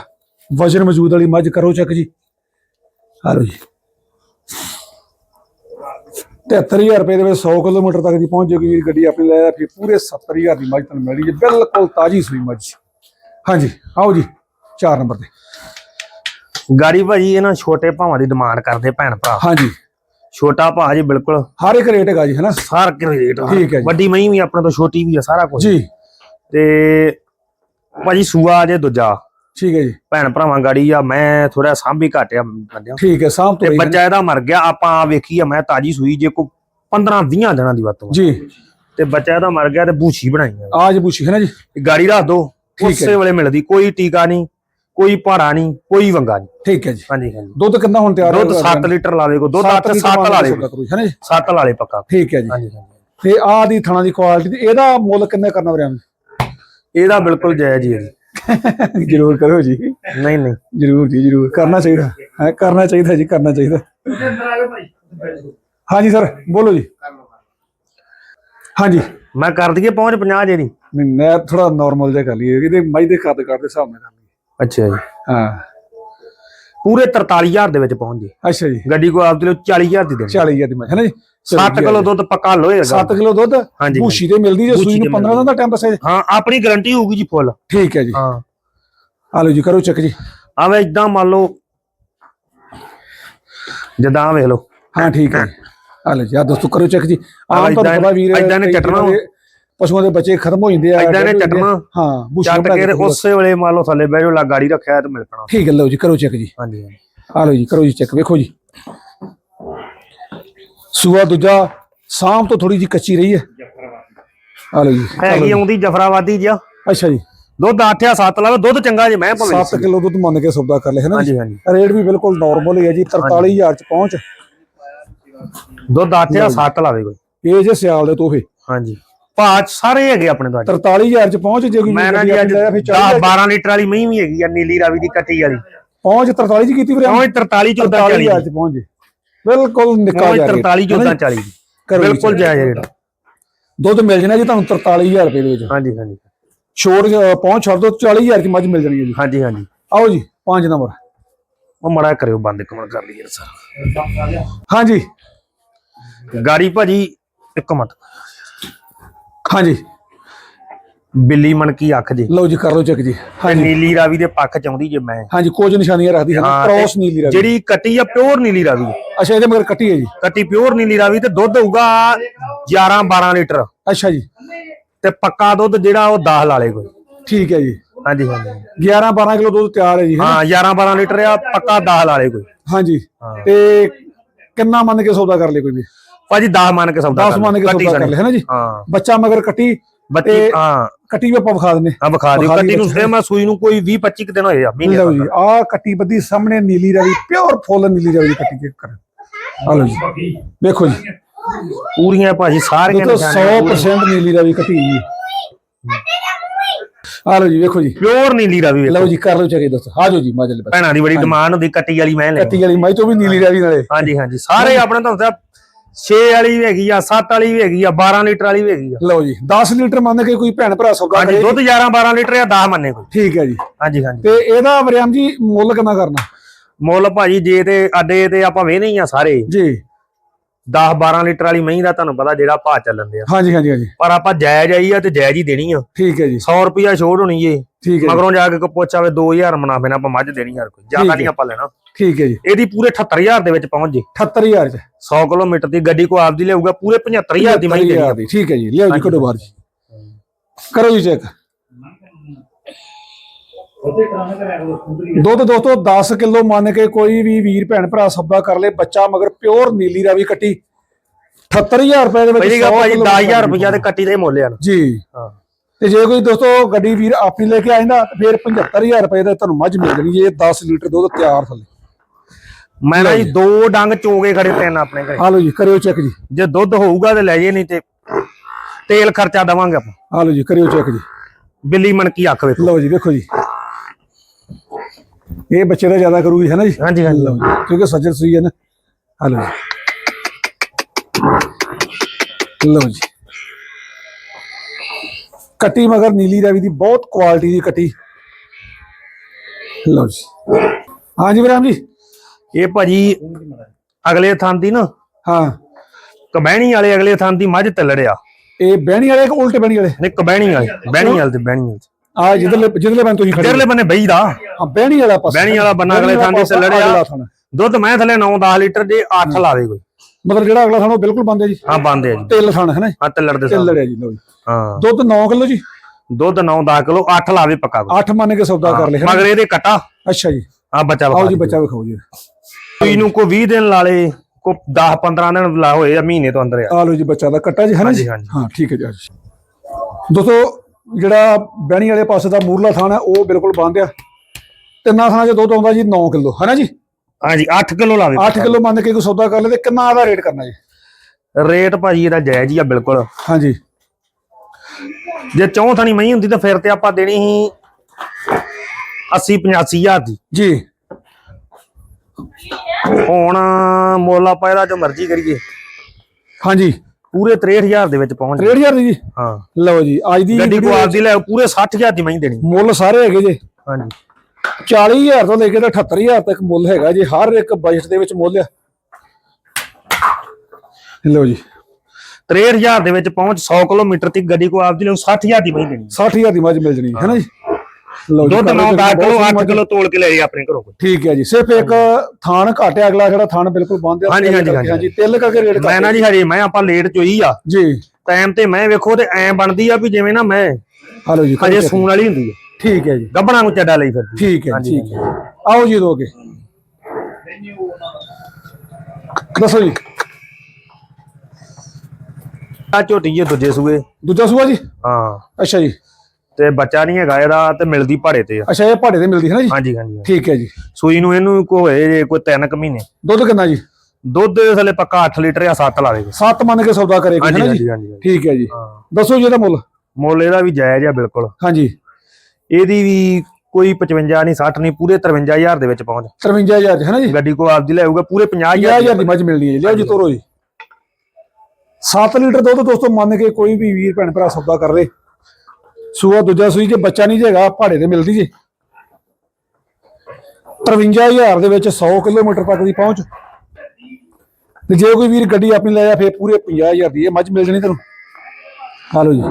ਵਜਨ ਮੌਜੂਦ ਵਾਲੀ ਮੱਝ ਕਰੋ ਚੈੱਕ ਜੀ। ਆ ਲਓ ਜੀ। 73000 ਰੁਪਏ ਦੇ ਵਿੱਚ 100 ਕਿਲੋਮੀਟਰ ਤੱਕ ਦੀ ਪਹੁੰਚ ਜੇਗੀ ਵੀਰ ਗੱਡੀ ਆਪਣੀ ਲੈ ਜਾ ਫਿਰ ਪੂਰੇ 70000 ਦੀ ਮੱਝ ਤੁਹਾਨੂੰ ਮਿਲਣੀ ਜੀ ਬਿਲਕੁਲ ਤਾਜੀ ਸੂਈ ਮੱਝ। ਹਾਂਜੀ ਆਓ ਜੀ 4 ਨੰਬਰ ਤੇ। ਗਾੜੀ ਭਾਜੀ ਇਹ ਨਾ ਛੋਟੇ ਭਾਵਾਂ ਦੀ ਡਿਮਾਂਡ ਕਰਦੇ ਭੈਣ ਭਰਾ। ਹਾਂਜੀ। ਛੋਟਾ ਭਾ ਜੀ ਬਿਲਕੁਲ। ਹਰ ਇੱਕ ਰੇਟ ਹੈਗਾ ਜੀ ਹੈ ਨਾ ਸਾਰ ਕੇ ਰੇਟ। ਠੀਕ ਹੈ ਜੀ। ਵੱਡੀ ਮਹੀਂ ਵੀ ਆਪਣੇ ਤੋਂ ਛੋਟੀ ਵੀ ਆ ਸਾਰਾ ਕੁਝ ਜੀ। ਤੇ ਭਾਜੀ ਸੂਆ ਜੇ ਦੂਜਾ। ਠੀਕ ਹੈ ਜੀ। ਭੈਣ ਭਰਾਵਾਂ ਗਾੜੀ ਆ ਮੈਂ ਥੋੜਾ ਸਾਂਭੀ ਘਟਿਆ ਬੰਦਿਆਂ ਠੀਕ ਹੈ ਸਾਹਮ ਤੋਂ। ਬੱਚਾ ਇਹਦਾ ਮਰ ਗਿਆ ਆਪਾਂ ਵੇਖੀ ਆ ਮੈਂ ਤਾਜੀ ਸੂਈ ਜੇ ਕੋ 15 20 ਦਿਨਾਂ ਦੀ ਵਰਤੋਂ ਜੀ। ਤੇ ਬੱਚਾ ਇਹਦਾ ਮਰ ਗਿਆ ਤੇ ਬੂਛੀ ਬਣਾਈ ਆ। ਆਜ ਪੁੱਛੀ ਹੈ ਨਾ ਜੀ। ਗਾੜੀ ਰੱਖ ਦੋ ਉਸੇ ਵੇਲੇ ਮਿਲਦੀ ਕੋਈ ਟੀਕਾ ਨਹੀਂ ਕੋਈ ਪਹਾੜਾ ਨਹੀਂ ਕੋਈ ਵੰਗਾ ਨਹੀਂ। ਠੀਕ ਹੈ ਜੀ। ਹਾਂਜੀ ਹਾਂਜੀ। ਦੁੱਧ ਕਿੰਨਾ ਹੁਣ ਤਿਆਰ ਦੁੱਧ 7 ਲੀਟਰ ਲਾਵੇ ਕੋ ਦੁੱਧ 8 7 ਲਾ ਲੇ ਹੈ ਨਾ ਜੀ? 7 ਲਾ ਲੇ ਪੱਕਾ। ਠੀਕ ਹੈ ਜੀ। ਹਾਂਜੀ ਹਾਂਜੀ। ਤੇ ਆਹ ਦੀ ਥਣਾ ਦੀ ਕੁਆਲਿਟੀ ਇਹਦਾ ਮੁੱਲ ਕਿੰਨੇ ਕਰਨਾ ਵੀਰਾਂ ਇਹਦਾ ਬਿਲਕੁਲ ਜਾਇਜ਼ ਹੀ ਹੈ ਜੀ। ਜਰੂਰ ਕਰੋ ਜੀ। ਨਹੀਂ ਨਹੀਂ। ਜਰੂਰ ਜੀ ਜਰੂਰ। ਕਰਨਾ ਚਾਹੀਦਾ। ਹੈ ਕਰਨਾ ਚਾਹੀਦਾ ਜੀ ਕਰਨਾ ਚਾਹੀਦਾ। ਹਾਂਜੀ ਸਰ ਬੋਲੋ ਜੀ। ਹਾਂਜੀ। ਮੈਂ ਕਰ ਦਈਏ ਪਹੁੰਚ 50 ਜੇ ਦੀ। ਨਹੀਂ ਮੈਂ ਥੋੜਾ ਨਾਰਮਲ ਜਿਹਾ ਕਰ ਲਈਏ। ਇਹਦੇ ਮਾਈ ਦੇ ਕੱਦ ਕੱਦ ਦੇ ਹਿਸਾਬ ਨਾਲ ਕਰ ਲਈਏ। ਅੱਛਾ ਜੀ। ਹਾਂ। ਪੂਰੇ 43000 ਦੇ ਵਿੱਚ ਪਹੁੰਚ ਜੇ। ਅੱਛਾ ਜੀ। ਗੱਡੀ ਕੋ ਆਪਦੇ ਲਈ 40000 ਦੀ ਦੇਣੀ। 40000 ਦੀ ਮੈਂ ਹੈ ਨਾ ਜੀ? 7 ਕਿਲੋ ਦੁੱਧ ਪੱਕਾ ਲੋਏ 7 ਕਿਲੋ ਦੁੱਧ। ਭੂਸ਼ੀ ਤੇ ਮਿਲਦੀ ਜੇ ਸੂਈ ਤੇ ਨੂੰ 15 ਦਿਨ ਦਾ ਟਾਈਮ ਜੀ। ਹਾਂ। ਆਪਣੀ ਗਾਰੰਟੀ ਹੋਊਗੀ ਜੀ ਫੁੱਲ ਠੀਕ ਹੈ ਜੀ। ਹਾਂ। ਆ ਲਓ ਜੀ ਕਰੋ ਚੱਕ ਜੀ। ਆਵੇ ਇਦਾਂ ਮੰਨ ਲਓ ਜਦਾਂ ਵੇਖ ਲਓ। ਹਾਂ ਠੀਕ ਹੈ। ਆ ਲਓ ਜੀ ਆ ਦੋਸਤੋ ਕਰੋ ਚੱਕ ਜੀ। ਆਮ ਤੁਹਾਨੂੰ ਪਤਾ ਵੀਰ ਏਦਾਂ ਨੇ ਚੱਟਣਾ ਪਸ਼ੂਆਂ ਦੇ ਬੱਚੇ ਖਤਮ ਹੋ ਜਾਂਦੇ ਆ ਏਦਾਂ ਨੇ। ਚੱਟਣਾ, ਹਾਂ ਭੂਸ਼ੀ ਚੱਟ ਕੇ ਤੇ ਉਸੇ ਵੇਲੇ ਮੰਨ ਲਓ ਥੱਲੇ ਬਹਿ ਜਾਓ ਲਾ ਗਾੜੀ ਰੱਖਿਆ ਤੇ ਮਿਲ ਪਣਾ। ਠੀਕ ਹੈ ਲਓ ਜੀ ਕਰੋ ਚੱਕ ਜੀ। ਹਾਂਜੀ। ਆ ਲਓ ਜੀ ਕਰੋ ਜੀ ਚੈੱਕ ਵੇਖੋ ਜੀ। ਸੂਆ ਦੂਜਾ ਸਾਮ ਤੋਂ ਥੋੜੀ ਜੀ ਕੱਚੀ ਰਹੀ ਹੈ। ਆ ਲਓ ਜੀ ਹੈਗੀ ਆਉਂਦੀ ਜਫਰਾਬਾਦੀ ਜਿਆ ਅੱਛਾ ਜੀ। ਦੁੱਧ 8 ਆ 7 ਲਾਵੇ ਦੁੱਧ ਚੰਗਾ ਜੇ ਮੈਂ ਭਾਵੇਂ 7 ਕਿਲੋ ਦੁੱਧ ਮੰਨ ਕੇ ਸੌਦਾ ਕਰ ਲਿਆ ਹੈ ਨਾ ਜੀ? ਹਾਂਜੀ ਹਾਂਜੀ। ਰੇਟ ਵੀ ਬਿਲਕੁਲ ਨਾਰਮਲ ਹੀ ਹੈ ਜੀ 43000 ਚ ਪਹੁੰਚ। ਦੁੱਧ 8 ਆ 7 ਲਾਵੇ ਕੋਈ। ਇਹ ਜੇ ਸਿਆਲ ਦੇ ਤੋਹਫੇ। ਹਾਂਜੀ। ਭਾਅ ਸਾਰੇ ਹੈਗੇ ਆਪਣੇ ਤੋਂ ਅੱਜ। 43000 ਚ ਪਹੁੰਚ ਜੇ ਕੋਈ ਮੈਂ ਨਾ ਜੀ ਅੱਜ 10 12 ਲੀਟਰ ਵਾਲੀ ਮਹੀਂ ਵੀ ਹੈਗੀ ਆ ਨੀਲੀ ਰਾਵੀ ਦੀ ਕੱਟੀ ਵਾਲੀ। ਪਹੁੰਚ 43 ਚ ਕੀਤੀ ਵੀਰੇ? ਕਿਉਂ 43 14 40 43000 ਚ ਪਹੁੰਚ ਜੇ। ਬਿਲਕੁਲ ਨਿੱਕਾ rate, 43 ਹੈ ਨਾ 14 ਜੀ? 40 ਕਰੋ ਜੀ ਬਿਲਕੁਲ ਜਾਇਜ਼ ਰੇਟ। ਦੁੱਧ ਮਿਲ ਜਾਣਾ ਜੀ ਤੁਹਾਨੂੰ 43000 ਰੁਪਏ ਦੇ ਵਿੱਚ। ਹਾਂਜੀ ਹਾਂਜੀ। ਛੋੜ ਪਹੁੰਚ ਛੱਡ ਦੋ 40000 ਚ ਮੱਝ ਮਿਲ ਜਾਣੀ ਜੀ। ਹਾਂਜੀ ਹਾਂਜੀ। ਆਓ ਜੀ 5 ਨੰਬਰ। ਉਹ ਮੜਾ ਕਰਿਓ ਬੰਦ ਕਮਣ ਕਰ ਲਈਏ ਸਰ। ਹਾਂਜੀ। ਗਾੜੀ ਭਾਜੀ ਇੱਕ ਮਿੰਟ। ਹਾਂਜੀ। ਬਿੱਲੀ ਮਣਕੀ ਅੱਖ ਜੀ? ਲਓ ਜੀ ਕਰ ਲਓ ਚੈੱਕ ਜੀ। ਤੇ ਹਾਂਜੀ। ਨੀਲੀ ਰਾਵੀ ਦੇ ਪੱਖ ਚ ਆਉਂਦੀ ਜੇ ਮੈਂ। ਹਾਂਜੀ ਕੁਝ ਨਿਸ਼ਾਨੀਆਂ ਰੱਖਦੀ ਹੈ ਹਾਂ, ਤੇ ਕ੍ਰੋਸ ਨੀਲੀ ਰਾਵੀ। ਜਿਹੜੀ ਕੱਟੀ ਆ ਪਿਓਰ ਨੀਲੀ ਰਾਵੀ। ਅੱਛਾ ਇਹਦੇ ਮਗਰ ਕੱਟੀ ਹੈ ਜੀ। ਕੱਟੀ ਪਿਓਰ ਨੀਲੀ ਰਾਵੀ ਤੇ ਦੁੱਧ ਹੋਊਗਾ 11 12 ਲੀਟਰ। ਅੱਛਾ ਜੀ। ਤੇ ਪੱਕਾ ਦੁੱਧ ਜਿਹੜਾ ਉਹ 10 ਲਾਲੇ ਕੋਈ। ਠੀਕ ਹੈ ਜੀ। ਹਾਂਜੀ ਹਾਂਜੀ। 11 12 ਕਿਲੋ ਦੁੱਧ ਤਿਆਰ ਹੈ ਜੀ ਹੈਂ? ਹਾਂ 11 12 ਲੀਟਰ ਆ ਪੱਕਾ 10 ਲਾਲੇ ਕੋਈ। ਹਾਂਜੀ। ਹਾਂ। ਤੇ ਕਿੰਨਾ ਮੰਨ ਕੇ ਸੌਦਾ ਕਰ ਲੇ ਕੋਈ ਵੀ? ਭਾਜੀ 10 ਮੰਨ ਕੇ ਸੌਦਾ 10 ਮੰਨ ਕੇ ਸੌਦਾ ਕਰ। ਲੇ ਹੈ ਨਾ ਜੀ? ਹਾਂ। ਬੱਚਾ ਮਗਰ ਕੱਟੀ ਬੱਤੀ ਹਾਂ। ਕੱਟੀ ਵੀ ਆਪਾਂ ਵਿਖਾ ਦਿੰਨੇ ਆ ਵਿਖਾ ਦਿਓ। ਕੱਟੀ ਨੂੰ ਬੱਚੇ। ਸੇ ਮੈਂ ਸੂਈ ਨੂੰ ਕੋਈ 20 25 ਕੁ ਦਿਨ ਹੋਏ ਆ ਮਹੀਨੇ ਲਓ ਜੀ। ਆ ਕੱਟੀ ਬੱਦੀ ਸਾਹਮਣੇ ਨੀਲੀ ਰਾਵੀ ਪਿਓਰ ਫੁੱਲ ਨੀਲੀ ਰਾਵੀ ਕੱਟੀ ਚੈੱਕ ਕਰ। ਆ ਲਓ ਜੀ। ਵੇਖੋ ਜੀ। ਪੂਰੀਆਂ ਭਾਜੀ ਸਾਰੀਆਂ ਦੋਸਤੋ 100% ਨੀਲੀ ਰਾਵੀ ਕੱਟੀ ਜੀ ਆ ਲਓ ਜੀ ਵੇਖੋ ਜੀ। ਪਿਓਰ ਨੀਲੀ ਰਾਵੀ ਵੇਖੋ। ਲਓ ਜੀ ਕਰ ਲਓ ਚੈੱਕ ਦੋਸਤੋ ਆ ਜਾਓ ਜੀ ਮਾਜਲ ਬੱਚਾ ਭੈਣਾਂ ਦੀ ਬੜੀ ਡਿਮਾਂਡ ਹੁੰਦੀ ਕੱਟੀ ਵਾਲੀ ਮੈਂ ਲੈ ਕੱਟੀ ਵਾਲੀ ਮਾਈ ਤੋਂ ਵੀ ਨੀਲੀ ਰਾਵੀ ਨਾਲੇ। ਹਾਂਜੀ ਹਾਂਜੀ। ਸਾਰੇ ਆਪਣੇ ਤੁਹਾਨੂੰ ਦੱਸਿਆ 6 ਵਾਲੀ ਵੀ ਹੈਗੀ ਆ 7 ਵਾਲੀ ਵੀ ਹੈਗੀ ਆ 12 ਲੀਟਰ ਵਾਲੀ ਵੀ ਹੈਗੀ ਆ। ਲਓ ਜੀ 10 ਲੀਟਰ ਮੰਨ ਕੇ ਕੋਈ ਭੈਣ ਭਰਾ ਸੌਦਾ ਹਾਂਜੀ ਦੁੱਧ 11 12 ਲੀਟਰ ਆ 10 ਮੰਨੇ ਕੋਈ। ਠੀਕ ਹੈ ਜੀ। ਹਾਂਜੀ ਹਾਂਜੀ। ਤੇ ਇਹਦਾ ਵਰਿਆਮ ਜੀ ਮੁੱਲ ਕਿੰਨਾ ਕਰਨਾ? ਮੁੱਲ ਭਾਜੀ ਜੇ ਤੇ ਅੱਡੇ ਤੇ ਆਪਾਂ ਵੇਹਨੇ ਹੀ ਆ ਸਾਰੇ। ਜੀ। 10 12 ਲੀਟਰ ਵਾਲੀ ਮਹੀਂ ਦਾ ਤੁਹਾਨੂੰ ਪਤਾ ਜਿਹੜਾ ਭਾਅ ਚੱਲਣ ਦਿਆ। ਹਾਂਜੀ ਹਾਂਜੀ ਹਾਂਜੀ। ਪਰ ਆਪਾਂ ਜਾਇਜ਼ ਆਈ ਆ ਤੇ ਜਾਇਜ਼ ਹੀ ਦੇਣੀ ਆ। ਠੀਕ ਹੈ ਜੀ। 100 ਰੁਪਿਆ ਛੋੜ ਹੋਣੀ ਏ ਠੀਕ ਹੈ ਜੀ, ਮਗਰੋਂ ਜਾ ਕੇ ਕੋ ਪੁੱਛਾਵੇ 2000 ਮੁਨਾਫੇ ਨਾਲ ਆਪਾਂ ਮੱਝ ਦੇਣੀ ਯਾਰ ਕੋਈ। ਜ਼ਿਆਦਾ। ਨਹੀਂ ਆਪਾਂ ਲੈਣਾ। ਠੀਕ ਹੈ ਜੀ। ਇਹਦੀ ਪੂਰੇ 78000 ਦੇ ਵਿੱਚ ਪਹੁੰਚ ਜੇ। 78000 ਚ। 100 ਕਿਲੋਮੀਟਰ ਦੀ ਗੱਡੀ ਕੋ ਆਪਦੀ ਲਿਆਊਗਾ ਪੂਰੇ 75000 ਦੀ ਮਹੀਂ ਦੇਣੀ ਆ। 75000 ਦੀ। ਠੀਕ ਹੈ ਜੀ ਲਿਆਓ ਜੀ ਕਢੋ ਬਾਹਰ ਜੀ ਕਰੋ ਜੀ ਚੈੱਕ ਦੁੱਧ ਦੋਸਤੋ 10 ਕਿਲੋ ਮੰਨ ਕੇ ਕੋਈ ਵੀ ਵੀਰ ਭੈਣ ਭਰਾ ਸੌਦਾ ਕਰ ਲੇ ਬੱਚਾ ਮਗਰ ਪਿਓਰ ਨੀਲੀ ਰਾਵੀ ਕੱਟੀ। 78000 ਰੁਪਏ ਦੇ ਵਿੱਚ ਪਹਿਲੀ ਗੱਲ 100 ਭਾਜੀ ਕਿਲੋ 10000 ਰੁਪਿਆ ਤੇ ਕੱਟੀ ਦੇ ਮੁੱਲ ਆ ਜੀ। ਹਾਂ। ਤੇ ਜੇ ਕੋਈ ਦੋਸਤੋ ਗੱਡੀ ਵੀਰ ਆਪਣੀ ਲੈ ਕੇ ਆਇੰਦਾ ਫਿਰ 75000 ਰੁਪਏ ਦਾ ਤੁਹਾਨੂੰ ਮੱਝ ਮਿਲ ਜਣੀ ਜੇ 10 ਲੀਟਰ ਦੁੱਧ ਤਿਆਰ ਥੱਲੇ। ਮੈਂ ਨਾ ਜੀ ਦੋ ਡੰਗ ਚੋਗੇ ਖੜੇ ਤਿੰਨ ਆਪਣੇ ਘਰੇ। ਆ ਲਓ ਜੀ ਕਰਿਓ ਚੈੱਕ ਜੀ। ਜੇ ਦੁੱਧ ਹੋਊਗਾ ਤੇ ਲੈ ਜੇ ਨਹੀਂ ਤੇ ਤੇਲ ਖਰਚਾ ਦਵਾਂਗੇ ਆਪਾਂ। ਆ ਲਓ ਜੀ ਕਰਿਓ ਚੈੱਕ ਜੀ। ਬਿੱਲੀ ਮਣਕੀ ਅੱਖ ਵੇਖੋ। ਲਓ ਜੀ ਵੇਖੋ ਜੀ। ਇਹ ਬੱਚੇ ਦਾ ਜ਼ਿਆਦਾ ਕਰੂਗੀ ਹੈ ਨਾ ਜੀ? ਹਾਂਜੀ ਹਾਂਜੀ। ਲਓ ਜੀ ਕਿਉਂਕਿ ਸੱਜਣ ਸੂਈ ਹੈ ਨਾ। ਆ ਲਓ ਜੀ। ਲਓ ਜੀ। ਕੱਟੀ ਮਗਰ ਨੀਲੀ ਰਾਵੀ ਦੀ ਬਹੁਤ ਕੁਆਲਿਟੀ ਦੀ ਕੱਟੀ। ਲਓ ਜੀ। ਹਾਂਜੀ ਬਰਾਮ ਜੀ। ਇਹ ਭਾਜੀ ਅਗਲੇ ਥਾਂ ਦੀ ਨਾ ਹਾਂ। ਕਬਹਿਣੀ ਵਾਲੇ ਅਗਲੇ ਥਾਂ ਦੀ ਮੱਝ ਤਲੜਿਆ ਇਹ ਬਹਿਣੀ ਵਾਲੇ ਕਿ ਉਲਟੇ ਬਹਿਣੀ ਵਾਲੇ? ਨਹੀਂ ਕਬਹਿਣੀ ਵਾਲੇ। ਬਹਿਣੀ ਵਾਲੇ। ਤੇ ਬਹਿਣੀ ਵਾਲੇ। ਆ ਜਿੱਧਰਲੇ ਜਿੱਧਰਲੇ ਬੰਨ ਤੁਸੀਂ ਖੜੇ ਇਧਰਲੇ ਬੰਨੇ ਬਈ ਦਾ। ਹਾਂ ਬਹਿਣੀ ਵਾਲਾ ਪਾਸਾ। ਬਹਿਣੀ ਵਾਲਾ ਬੰਨਾ ਅਗਲੇ ਥਾਂ ਦੇ ਪਾਸਾ, ਥੱਲੇ ਅਗਲਾ ਆ। ਥਾਂ। ਦੁੱਧ ਮੈਂ ਥੱਲੇ 9-10 ਲੀਟਰ ਜੇ 8 ਲਾਵੇ ਕੋਈ। ਮਤਲਬ ਜਿਹੜਾ ਅਗਲਾ ਥਾਣਾ ਉਹ ਬਿਲਕੁਲ ਬੰਦ ਹੈ ਜੀ। ਹਾਂ ਬੰਦ ਹੈ ਜੀ। ਤੇਲ ਥਾਣਾ ਹੈ ਨਾ ਹਾਂ ਤਲੜ ਦੇ ਤੇਲ ਸਾਹਮਣੇ ਲੜਿਆ ਜੀ ਲਓ ਜੀ। ਹਾਂ। ਦੁੱਧ 9 ਕਿਲੋ ਜੀ? ਦੁੱਧ 9-10 ਕਿਲੋ 8 ਲਾਵੇ ਪੱਕਾ ਕੋਈ। 8 ਮੰਨ ਕੇ ਸੌਦਾ ਕਰ ਲਿਆ ਮਗਰ ਇਹਦੇ ਕਟਾ। ਅੱਛਾ ਜੀ। ਆ ਬੱਚਾ ਆਓ ਜੀ। ਬੱਚਾ ਵਿਖਾਓ ਜੀ। ਕੋਈ ਨੂੰ ਕੋ 20 ਦਿਨ ਲਾ ਲੇ ਕੋ 10-15 ਦਿਨ ਲਾ ਹੋਏ ਆ ਮਹੀਨੇ ਤੋਂ ਅੰਦਰ ਆ। ਆ ਲਓ ਜੀ ਬੱਚਾ ਦਾ ਕੱਟਾ ਜੀ ਹੈ ਨਾ ਜੀ। ਹਾਂ ਠੀਕ ਹੈ ਜੀ। ਦੋਸਤੋ ਜਿਹੜਾ ਬਹਿਣੀ ਵਾਲੇ ਪਾਸੇ ਦਾ ਮੂਰਲਾ ਥਾਣਾ ਉਹ ਬਿਲਕੁਲ ਬੰਦ ਆ। ਤਿੰਨਾਂ ਥਾਣਾ 'ਚ ਦੁੱਧ ਆਉਂਦਾ ਜੀ 9 ਕਿਲੋ ਹੈ ਨਾ ਜੀ? ਹਾਂਜੀ 8 ਕਿਲੋ ਲਾਵੇ 8 ਕਿਲੋ ਮੰਨ ਕੇ ਕੋਈ ਸੌਦਾ ਕਰ ਲੇ ਤੇ ਕਿੰਨਾ ਦਾ ਰੇਟ ਕਰਨਾ ਜੀ? ਰੇਟ ਭਾਜੀ ਇਹਦਾ ਜਾਇਜ਼ ਹੀ ਆ ਬਿਲਕੁਲ। ਹਾਂਜੀ। ਜੇ ਚੌਂ ਥਣੀ ਮਹੀਂ ਹੁੰਦੀ ਤਾਂ ਫਿਰ ਤੇ ਆਪਾਂ ਦੇਣੀ ਸੀ 80 85000 ਦੀ। ਜੀ। ਹੁਣ ਮੁੱਲ ਆਪਾਂ ਇਹਦਾ ਜੋ ਮਰਜ਼ੀ ਕਰੀਏ। ਹਾਂਜੀ। ਪੂਰੇ 63000 ਦੇ ਵਿੱਚ ਪਹੁੰਚ ਗਏ 63000 ਦੀ ਜੀ? ਹਾਂ। ਲਓ ਜੀ ਅੱਜ ਦੀ ਗੱਡੀ ਕੋ video ਆਪਦੀ ਲੈ ਪੂਰੇ 60000 ਦੀ ਮਹੀਂ ਦੇਣੀ। ਮੁੱਲ ਸਾਰੇ ਹੈਗੇ ਜੇ। ਹਾਂਜੀ। 40000 ਤੋਂ ਲੈ ਕੇ ਤਾਂ 78000 ਤੱਕ ਮੁੱਲ ਹੈਗਾ ਜੀ ਹਰ ਇੱਕ ਬਜਟ ਦੇ ਵਿੱਚ ਮੁੱਲ ਆ। ਲਓ ਜੀ। 63000 ਦੇ ਵਿੱਚ ਪਹੁੰਚ 100 ਕਿਲੋਮੀਟਰ ਤੱਕ ਗੱਡੀ ਕੋ ਆਪਦੀ ਲੈ 60000 ਦੀ ਮਹੀਂ ਦੇਣੀ। 60000 ਦੀ ਮੱਝ ਮਿਲ ਜਣੀ ਹੈ ਨਾ ਜੀ? ਲਓ ਜੀ ਦੁੱਧ ਕਰ 9 ਲਓ 10 ਬਹੁਤ ਕਿਲੋ ਸੋਹਣੀ 8 ਮੱਝ। ਕਿਲੋ ਤੋਲ ਕੇ ਲੈ ਜੇ ਆਪਣੇ ਘਰੋਂ ਕੋਈ। ਠੀਕ ਹੈ ਜੀ ਸਿਰਫ ਇੱਕ ਥਾਣ ਘਾਟਿਆ ਅਗਲਾ ਜਿਹੜਾ ਥਾਣ ਬਿਲਕੁਲ ਬੰਦ ਆ ਹਾਂਜੀ, ਹਾਂਜੀ, ਹਾਂਜੀ। ਤਿਲ ਕਰਕੇ ਰੇਟ ਮੈਂ ਨਾ ਜੀ ਹਜੇ ਮੈਂ ਆਪਾਂ ਲੇਟ ਚੋਈ ਆ। ਜੀ। ਟਾਈਮ ਤੇ ਮੈਂ ਵੇਖੋ ਤੇ ਐ ਬਣਦੀ ਆ ਵੀ ਜਿਵੇਂ ਨਾ ਮੈਂ ਹਲੋ ਜੀ ਹਜੇ ਸੂਣ ਵਾਲੀ ਹੁੰਦੀ ਆ। ਠੀਕ ਹੈ ਜੀ। ਗੱਬਣਾ ਨੂੰ ਚੱਡਾ ਲਈ ਫਿਰਦੀ। ਠੀਕ ਹੈ ਹਾਂਜੀ, ਠੀਕ ਹੈ। ਆਓ ਜੀ ਦੋਗੇ ਦੱਸੋ ਜੀ। ਆ ਝੋਟੀ ਜੀ ਦੂਜੇ ਸੂਏ। ਦੂਜਾ ਸੂਆ ਜੀ? ਹਾਂ। ਅੱਛਾ ਜੀ। ਤੇ ਬੱਚਾ ਨਹੀਂ ਹੈਗਾ ਇਹਦਾ ਤੇ ਮਿਲਦੀ ਭਾੜੇ ਤੇ ਆ। ਅੱਛਾ ਇਹ ਭਾੜੇ ਤੇ ਮਿਲਦੀ ਹੈ ਨਾ ਜੀ? ਹਾਂਜੀ ਹਾਂਜੀ। ਠੀਕ ਹੈ ਜੀ। ਸੂਈ ਨੂੰ ਇਹਨੂੰ ਕੋ ਹੋਏ ਜੇ ਕੋਈ 3 ਕੁ ਮਹੀਨੇ। ਦੁੱਧ ਕਿੰਨਾ ਜੀ? ਦੁੱਧ ਦੇ ਥੱਲੇ ਪੱਕਾ 8 ਲੀਟਰ ਜਾਂ 7 ਲਾਵੇਗਾ ਸੱਤ ਮੰਨ ਕੇ ਸੌਦਾ ਕਰੇਗਾ ਹੈ ਹਾਂਜੀ ਨਾ ਜੀ। ਠੀਕ ਹੈ ਜੀ। ਦੱਸੋ ਜੀ ਇਹਦਾ ਮੁੱਲ। ਮੁੱਲ ਇਹਦਾ ਵੀ ਜਾਇਜ਼ ਆ ਬਿਲਕੁਲ। ਹਾਂਜੀ। ਇਹਦੀ ਵੀ ਕੋਈ 55 ਨਹੀਂ 60 ਨਹੀਂ ਪੂਰੇ 53000 ਦੇ ਵਿੱਚ ਪਹੁੰਚ। 53000 ਹੈ ਨਾ ਜੀ? ਗੱਡੀ ਕੋ ਆਪਦੀ ਲੈ ਆਊਗਾ ਪੂਰੇ 50000 50000 ਦੀ ਮੱਝ ਮਿਲਣੀ ਹੈ ਜੀ। ਲਿਆਓ ਜੀ ਤੋਰੋ ਜੀ। 7 ਲੀਟਰ ਦੁੱਧ ਦੋਸਤੋ ਮੰਨ ਕੇ ਕੋਈ ਵੀ ਵੀਰ ਭੈਣ ਭਰਾ ਸੌਦਾ ਕਰ ਲੇ। ਸੂਆ ਦੂਜਾ ਸੂਈ ਜੇ ਬੱਚਾ ਨਹੀਂ ਜੇਗਾ ਪਹਾੜੇ ਤੇ ਮਿਲਦੀ ਜੀ। 53000 ਦੇ ਵਿੱਚ 100 ਕਿਲੋਮੀਟਰ ਤੱਕ ਦੀ ਪਹੁੰਚ। ਤੇ ਜੇ ਕੋਈ ਵੀਰ ਗੱਡੀ ਆਪਣੀ ਲੈ ਜਾ ਫੇਰ ਪੂਰੇ 50000 ਦੀ ਇਹ ਮੱਝ ਮਿਲ ਜਣੀ ਤੈਨੂੰ। ਆ ਲਓ ਜੀ।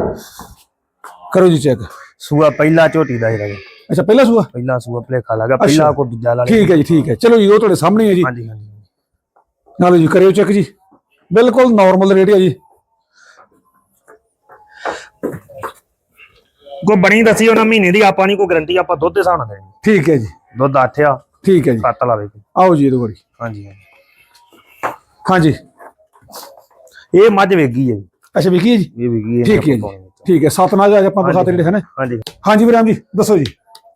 ਕਰੋ ਜੀ ਚੈੱਕ ਸੂਆ ਪਹਿਲਾ ਝੋਟੀ ਦਾ ਇਹਦਾ ਜੀ। ਅੱਛਾ ਪਹਿਲਾ ਸੂਆ? ਪਹਿਲਾ ਸੂਆ ਭਲੇਖਾ ਲੱਗਾ ਪਹਿਲਾ ਕੋ ਦੂਜਾ ਲਾ। ਠੀਕ ਹੈ ਜੀ ਠੀਕ ਹੈ। ਚਲੋ ਜੀ ਉਹ ਤੁਹਾਡੇ ਸਾਹਮਣੇ ਹੈ ਜੀ। ਹਾਂਜੀ ਹਾਂਜੀ। ਨਾਲੇ ਜੀ ਕਰਿਓ ਚੈੱਕ ਜੀ। ਬਿਲਕੁਲ ਨਾਰਮਲ ਰੇਟ ਹੈ ਜੀ। ਕੋ ਬਣੀ ਦੱਸੀ ਉਹਨਾਂ ਮਹੀਨੇ ਦੀ ਆਪਾਂ ਨਹੀਂ ਕੋਈ ਗਰੰਟੀ ਆਪਾਂ ਦੁੱਧ ਦੇ ਹਿਸਾਬ ਨਾਲ ਦੇਣੀ। ਠੀਕ ਹੈ ਜੀ। ਦੁੱਧ ਅੱਠ ਆ ਠੀਕ ਹੈ ਜੀ। ਸੱਤ ਲਾਵੇ ਕੋਈ। ਆਓ ਜੀ ਇਹਦੇ ਕੋਲ। ਹਾਂਜੀ ਹਾਂਜੀ। ਹਾਂਜੀ। ਇਹ ਮੱਝ ਵੇਗੀ ਹੈ ਜੀ। ਅੱਛਾ ਵਿਕੀ ਜੀ? ਇਹ ਵੇਗੀ ਠੀਕ ਹੈ ਜੀ। ਠੀਕ ਹੈ ਸੱਤ ਨਾਲ ਅੱਜ ਆਪਾਂ ਬਖਾਤੇ ਜਿਹੜੇ ਹਨ? ਹਾਂਜੀ। ਹਾਂਜੀ ਵੀਰਾਮ ਜੀ ਦੱਸੋ ਜੀ।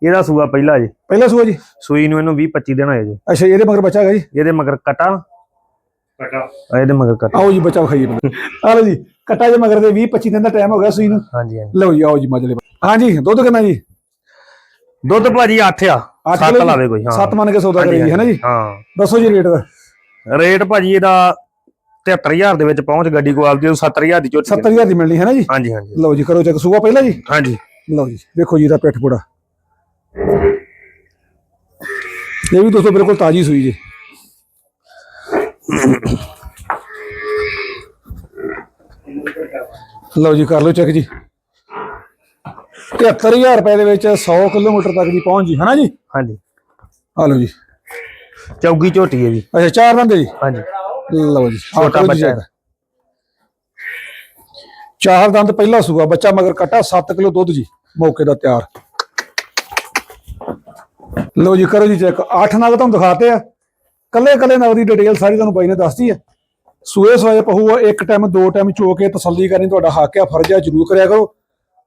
ਇਹਦਾ ਸੂਆ ਪਹਿਲਾ ਜੀ। ਪਹਿਲਾ ਸੂਆ ਜੀ? ਸੂਈ ਨੂੰ ਇਹਨੂੰ 20 25 ਦਿਨ ਹੋਏ ਜੀ। ਅੱਛਾ ਇਹਦੇ ਮਗਰ ਬੱਚਾ ਹੈਗਾ ਜੀ? ਇਹਦੇ ਮਗਰ ਕਟਾ। ਕਟਾ। ਇਹਦੇ ਮਗਰ ਕਟਾ। ਆਓ ਜੀ ਬੱਚਾ ਵਿਖਾਈਏ। ਆ ਲਓ ਜੀ ਕੱਟਾ ਜੇ ਮਗਰ ਦੇ 20 25 ਦਿਨ ਦਾ ਟਾਈਮ ਹੋ ਗਿਆ ਸੂਈ ਨੂੰ। ਹਾਂਜੀ ਹਾਂਜੀ। ਲਓ ਜੀ ਆਓ ਜੀ ਮਜਲੇ ਹਾਂਜੀ ਦੁੱਧ ਕਿੰਨਾ ਜੀ? ਦੁੱਧ ਭਾਜੀ 8 ਆ ਅੱਠ 7 ਕਿਲੋ ਜੀ? ਲਾਵੇ ਕੋਈ ਹਾਂ। ਸੱਤ ਮੰਨ ਕੇ ਸੌਦਾ ਕਰੀ ਹੈ ਨਾ ਜੀ? ਹਾਂ। ਦੱਸੋ ਜੀ ਰੇਟ ਦਾ। ਰੇਟ ਭਾਜੀ ਇਹਦਾ 73000 ਦੇ ਵਿੱਚ ਪਹੁੰਚ ਗੱਡੀ ਕੋ ਆਪਦੀ ਉਹ 70000 ਦੀ ਝੋਟੀ 70000 ਦੀ ਮਿਲਣੀ ਹੈ ਨਾ ਜੀ? ਹਾਂਜੀ ਹਾਂਜੀ। ਲਓ ਜੀ ਕਰੋ ਚੈੱਕ ਸੂਆ ਪਹਿਲਾ ਜੀ? ਹਾਂਜੀ। ਲਓ ਜੀ ਦੇਖੋ ਜੀ ਇਹਦਾ ਪਿੱਠ ਪੂੜਾ। ਇਹ ਵੀ ਦੋਸਤੋ ਬਿਲਕੁਲ ਤਾਜੀ ਸੂਈ ਜੀ। ਲਓ ਜੀ ਕਰ ਲਓ ਚੈੱਕ ਜੀ। 73000 ਰੁਪਏ ਦੇ ਵਿੱਚ 100 ਕਿਲੋਮੀਟਰ ਤੱਕ ਦੀ ਪਹੁੰਚ ਜੀ ਹਨਾ ਜੀ? ਹਾਂਜੀ। ਆ ਲਓ ਜੀ। ਚੌਗੀ ਝੋਟੀ ਹੈ ਜੀ। ਅੱਛਾ ਚਾਰ ਦੰਦ ਜੀ? ਹਾਂਜੀ। ਲਓ ਜੀ ਛੋਟਾ ਬੱਚਾ check। ਚਾਰ ਦੰਦ ਪਹਿਲਾ ਸੂਆ ਬੱਚਾ ਮਗਰ ਕੱਟਾ 7 ਕਿਲੋ ਦੁੱਧ ਜੀ ਮੌਕੇ ਦਾ ਤਿਆਰ। ਲਓ ਜੀ ਕਰੋ ਜੀ ਚੈੱਕ 8 ਨਗ ਤੁਹਾਨੂੰ ਦਿਖਾਤੇ ਆ। ਕੱਲੇ ਕੱਲੇ ਨਗ ਦੀ ਡਿਟੇਲ ਸਾਰੀ ਤੁਹਾਨੂੰ ਬਾਈ ਨੇ ਦੱਸਤੀ ਹੈ ਸੂਏ ਸਵਾਏ ਪਹੂ ਇੱਕ ਟਾਈਮ ਦੋ ਟਾਈਮ ਚੋ ਕੇ ਤਸੱਲੀ ਕਰਨੀ ਤੁਹਾਡਾ ਹੱਕ ਆ ਫਰਜ਼ ਆ ਜਰੂਰ ਕਰਿਆ ਕਰੋ।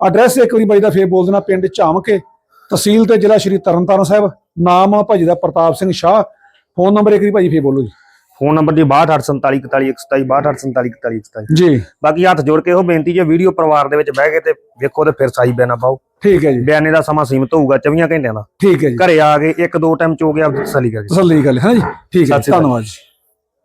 ਐਡਰੈਸ ਇੱਕ ਵਾਰੀ ਬਾਈ ਦਾ ਫੇਰ ਬੋਲ ਦੇਣਾ ਪਿੰਡ ਝਾਮ ਕੇ ਤਹਿਸੀਲ ਤੇ ਜ਼ਿਲ੍ਹਾ ਸ਼੍ਰੀ ਤਰਨਤਾਰਨ ਸਾਹਿਬ। ਨਾਮ ਆ ਭਾਜੀ ਦਾ ਪ੍ਰਤਾਪ ਸਿੰਘ ਸ਼ਾਹ। ਫੋਨ ਨੰਬਰ ਇੱਕ ਵਾਰੀ ਭਾਜੀ ਫੇਰ ਬੋਲੋ ਜੀ। ਫੋਨ ਨੰਬਰ ਜੀ 624841 ਜੀ। ਬਾਕੀ ਹੱਥ ਜੋੜ ਕੇ ਇਹੋ ਬੇਨਤੀ ਜੇ ਵੀਡੀਓ ਪਰਿਵਾਰ ਦੇ ਵਿੱਚ ਬਹਿ ਕੇ ਤੇ ਵੇਖੋ ਤੇ ਫਿਰ ਸਾਈ ਬੈਨਾ ਪਾਓ। ਠੀਕ ਹੈ ਜੀ। ਬਿਆਨੇ ਦਾ ਸਮਾਂ ਸੀਮਤ ਹੋਊਗਾ 24 ਘੰਟਿਆਂ ਦਾ। ਠੀਕ ਹੈ ਜੀ। ਘਰੇ ਆ ਕੇ ਇੱਕ ਦੋ ਟਾਈਮ ਚੋ ਤਸੱਲੀ ਕਰੀ ਤਸੱਲੀ ਗੱਲ ਹੈ ਜੀ? ਠੀਕ ਹੈ। ਧੰਨਵਾਦ ਜੀ।